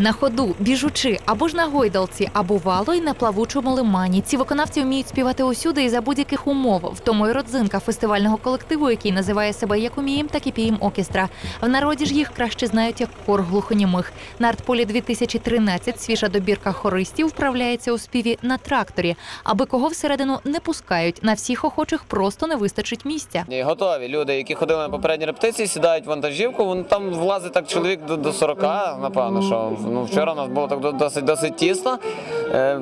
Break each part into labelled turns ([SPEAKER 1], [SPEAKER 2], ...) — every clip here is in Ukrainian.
[SPEAKER 1] На ходу, біжучи або ж на гойдалці, або вало й на плавучому лимані. Ці виконавці вміють співати усюди і за будь-яких умов. В тому й родзинка фестивального колективу, який називає себе як умієм, так і пієм окестра. В народі ж їх краще знають як хор глухонімих. На артполі 2013 свіжа добірка хористів вправляється у співі на тракторі, аби кого всередину не пускають. На всіх охочих просто не вистачить місця.
[SPEAKER 2] Готові люди, які ходили на попередні репетиції, сідають в вантажівку. Вон там влазить так чоловік до 40, напевно, що ну вчора у нас було так до- досить досить тісно. Е,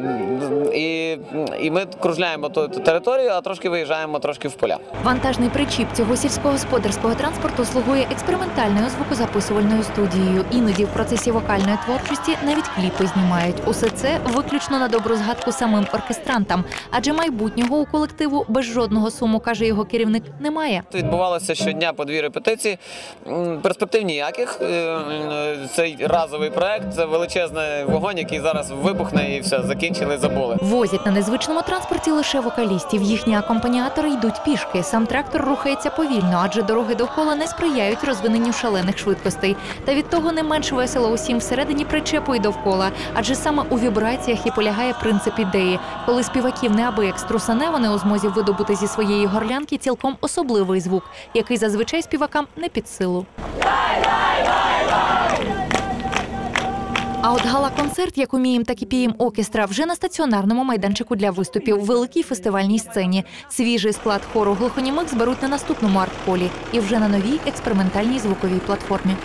[SPEAKER 2] і, і ми кружляємо ту, ту територію, а трошки виїжджаємо трошки в поля.
[SPEAKER 1] Вантажний причіп цього сільськогосподарського транспорту слугує експериментальною звукозаписувальною студією. Іноді в процесі вокальної творчості навіть кліпи знімають. Усе це виключно на добру згадку самим оркестрантам, адже майбутнього у колективу без жодного суму, каже його керівник, немає.
[SPEAKER 2] Відбувалося щодня по дві репетиції. Перспектив ніяких. Е, е, Цей разовий проект це величезний вогонь, який зараз вибухне і все, закінчили, забули.
[SPEAKER 1] Возять на незвичному транспорті лише вокалістів. Їхні акомпаніатори йдуть пішки. Сам трактор рухається повільно, адже дороги довкола не сприяють розвиненню шалених швидкостей. Та від того не менш весело усім всередині причепу і довкола. Адже саме у вібраціях і полягає принцип ідеї. Коли співаків неабияк струсане, вони у змозі видобути зі своєї горлянки цілком особливий звук, який зазвичай співакам не під силу. А от гала-концерт, як умієм, так і пієм окестра, вже на стаціонарному майданчику для виступів, великій фестивальній сцені. Свіжий склад хору глухонімих зберуть на наступному арт-полі і вже на новій експериментальній звуковій платформі.